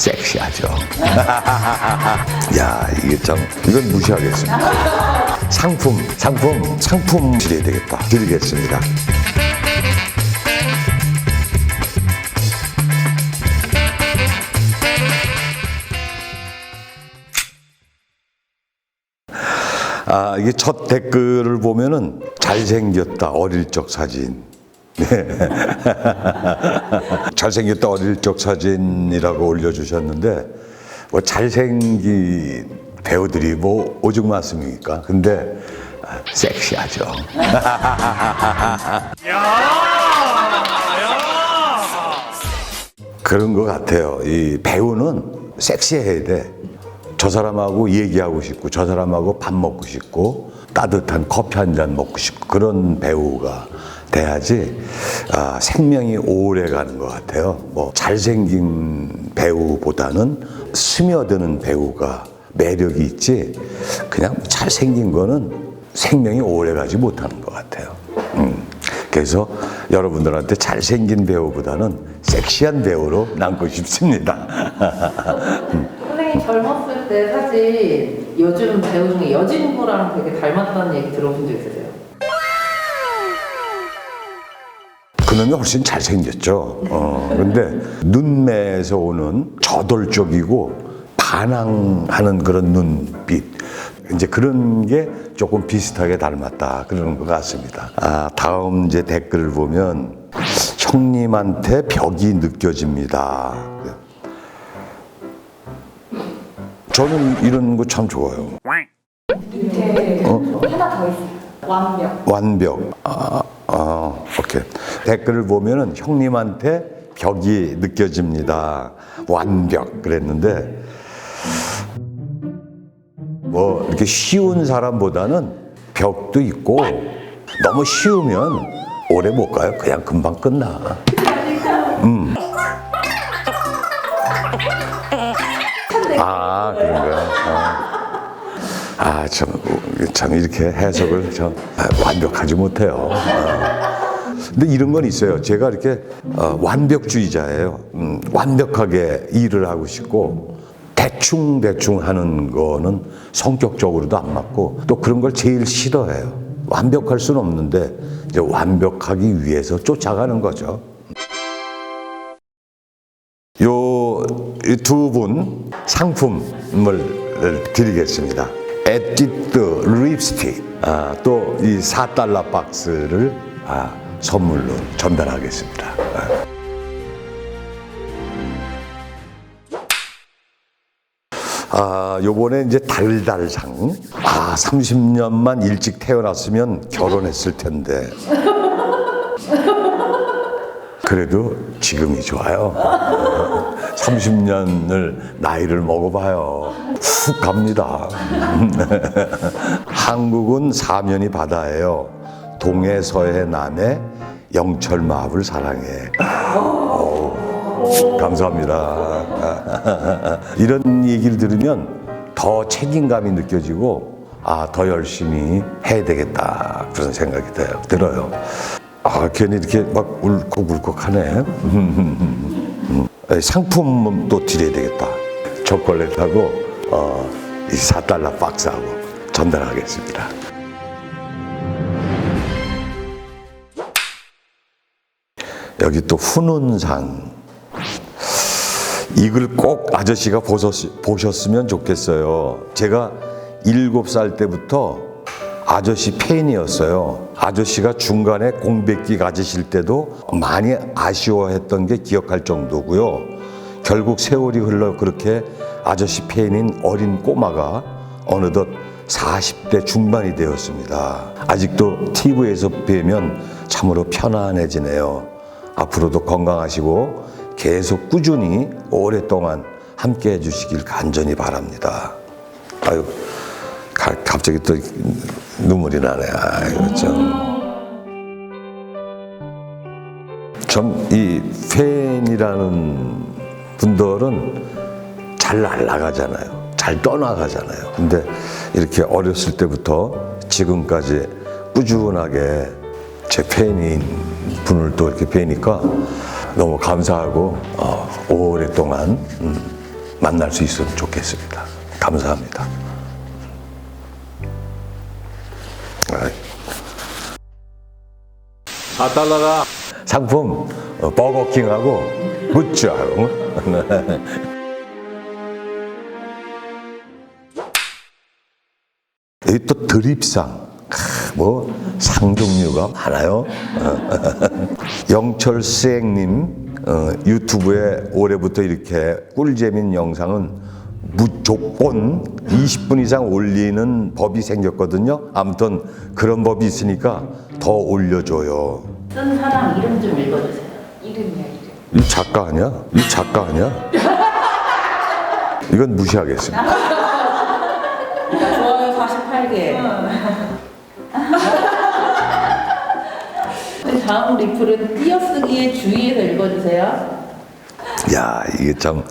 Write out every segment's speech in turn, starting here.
섹시하죠. 야, 이게 참, 이건 무시하겠습니다. 상품, 상품, 상품 드려야 되겠다. 드리겠습니다. 아, 이게 첫 댓글을 보면은 잘생겼다, 어릴 적 사진. 네. 잘생겼다, 어릴 적 사진이라고 올려주셨는데, 뭐 잘생긴 배우들이 뭐 오죽 많습니까? 근데 아, 섹시하죠. 그런 것 같아요. 이 배우는 섹시해야 돼. 저 사람하고 얘기하고 싶고, 저 사람하고 밥 먹고 싶고, 따뜻한 커피 한 잔 먹고 싶고, 그런 배우가 돼야지, 아, 생명이 오래 가는 것 같아요. 뭐, 잘생긴 배우보다는 스며드는 배우가 매력이 있지, 그냥 잘생긴 거는 생명이 오래 가지 못하는 것 같아요. 음. 그래서 여러분들한테 잘생긴 배우보다는 섹시한 배우로 남고 싶습니다. 선생님 젊었을 때 사실 요즘 배우 중에 여진구랑 되게 닮았다는 얘기 들어본 적 있으세요? 그놈이 훨씬 잘생겼죠. 어, 근데 눈매에서 오는 저돌적이고 반항하는 그런 눈빛. 이제 그런 게 조금 비슷하게 닮았다. 그러는 것 같습니다. 아, 다음 이제 댓글을 보면 형님한테 벽이 느껴집니다. 저는 이런 거 참 좋아요. 밑에 하나 더 있어요. 완벽. 완벽. 아. 댓글을 보면은 형님한테 벽이 느껴집니다. 완벽. 그랬는데, 뭐, 이렇게 쉬운 사람보다는 벽도 있고, 너무 쉬우면 오래 못 가요. 그냥 금방 끝나. 음. 아, 그런 거야. 아. 아, 참, 참 이렇게 해석을 참 아, 완벽하지 못해요. 어. 근데 이런 건 있어요. 제가 이렇게 어, 완벽주의자예요. 음, 완벽하게 일을 하고 싶고 대충 대충 하는 거는 성격적으로도 안 맞고 또 그런 걸 제일 싫어해요. 완벽할 수는 없는데 이제 완벽하기 위해서 쫓아가는 거죠. 요 두 분 상품을 드리겠습니다. 에뛰드 립스틱 아, 또 이 4달러 박스를 아, 선물로 전달하겠습니다. 아. 아, 요번에 이제 달달상. 아, 30년만 일찍 태어났으면 결혼했을 텐데. 그래도 지금이 좋아요. 30년을 나이를 먹어봐요. 훅 갑니다. 한국은 사면이 바다예요. 동해, 서해, 남해, 영철, 마블 사랑해. 어우, 감사합니다. 이런 얘기를 들으면 더 책임감이 느껴지고, 아, 더 열심히 해야 되겠다. 그런 생각이 들어요. 들어요. 아, 괜히 이렇게 막 울컥울컥하네. 상품도 드려야 되겠다. 초콜릿하고 어, 이 4달러 박스하고 전달하겠습니다. 여기 또 훈훈상 이걸 꼭 아저씨가 보셨, 보셨 으면 좋겠어요. 제가 일곱 살 때부터 아저씨 팬이었어요. 아저씨가 중간에 공백기 가지실 때도 많이 아쉬워했던 게 기억할 정도고요. 결국 세월이 흘러 그렇게 아저씨 팬인 어린 꼬마가 어느덧 40대 중반이 되었습니다. 아직도 TV에서 뵈면 참으로 편안해지네요. 앞으로도 건강하시고 계속 꾸준히 오랫동안 함께 해주시길 간절히 바랍니다. 아유, 가- 갑자기 또 눈물이 나네. 아이고, 참. 참, 이 팬이라는 분들은 잘 날아가잖아요. 잘 떠나가잖아요. 근데 이렇게 어렸을 때부터 지금까지 꾸준하게 제 팬인 분을 또 이렇게 뵈니까 너무 감사하고 어, 오랫동안 음, 만날 수 있으면 좋겠습니다. 감사합니다. 아이. 4달러가 상품 어, 버거킹하고 굿즈하고 또 드립상 크, 뭐 상종류가 많아요. 영철스행님 어, 유튜브에 올해부터 이렇게 꿀재민 영상은 무조건 20분 이상 올리는 법이 생겼거든요. 아무튼 그런 법이 있으니까 더 올려줘요. 쓴 사람 이름 좀 읽어주세요. 이름이야 이름. 이 작가 아니야? 이 작가 아니야? 이건 무시하겠습니다. 좋아요 48개. 다음 리플은 띄어쓰기에 주의해서 읽어주세요. 야 이게 참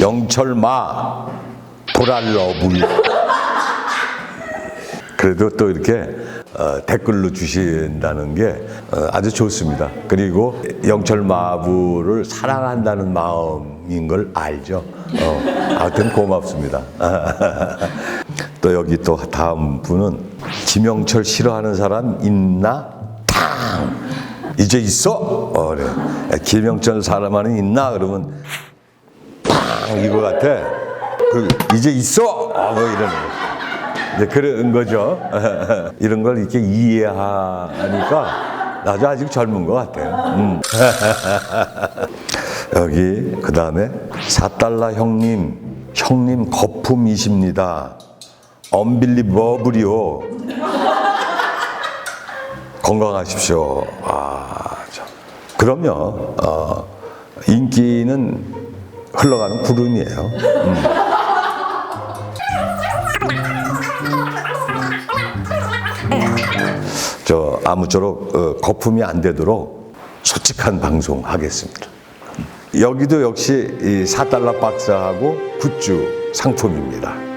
영철마 도랄러불 그래도 또 이렇게 어, 댓글로 주신다는 게 어, 아주 좋습니다. 그리고 영철 마부를 사랑한다는 마음인 걸 알죠. 어, 하여튼 고맙습니다. 또 여기 또 다음 분은 김영철 싫어하는 사람 있나? 탕! 이제 있어? 어, 그래. 김영철 사람만은 있나? 그러면 탕! 이거 같아. 그, 이제 있어? 아, 뭐 이러는 거. 이제 그런 거죠. 이런 걸 이렇게 이해하니까 나도 아직 젊은 것 같아요. 음. 여기 그 다음에 4달러 형님, 형님 거품이십니다. 언빌리버블이요. 건강하십시오. 아, 참. 그럼요. 어, 인기는 흘러가는 구름이에요. 음. 저 아무쪼록 어, 거품이 안 되도록 솔직한 방송 하겠습니다. 여기도 역시 이 4달러 박스하고 굿즈 상품입니다.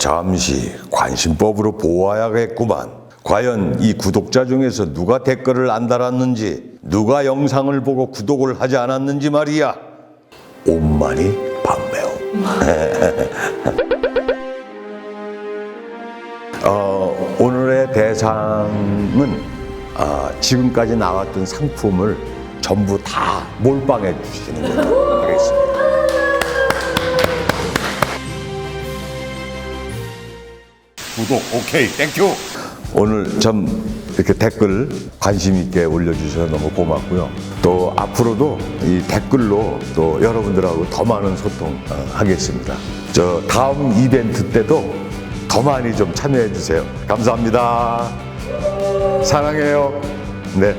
잠시 관심법으로 보아야겠구만. 과연 이 구독자 중에서 누가 댓글을 안 달았는지, 누가 영상을 보고 구독을 하지 않았는지 말이야. 온만이 반매우. 어, 오늘의 대상은 아, 지금까지 나왔던 상품을 전부 다 몰빵해 주시는 하 구독 오케이 땡큐. 오늘 참 이렇게 댓글 관심 있게 올려주셔서 너무 고맙고요. 또 앞으로도 이 댓글로 또 여러분들하고 더 많은 소통 어, 하겠습니다. 저 다음 이벤트 때도 더 많이 좀 참여해 주세요. 감사합니다. 사랑해요. 네.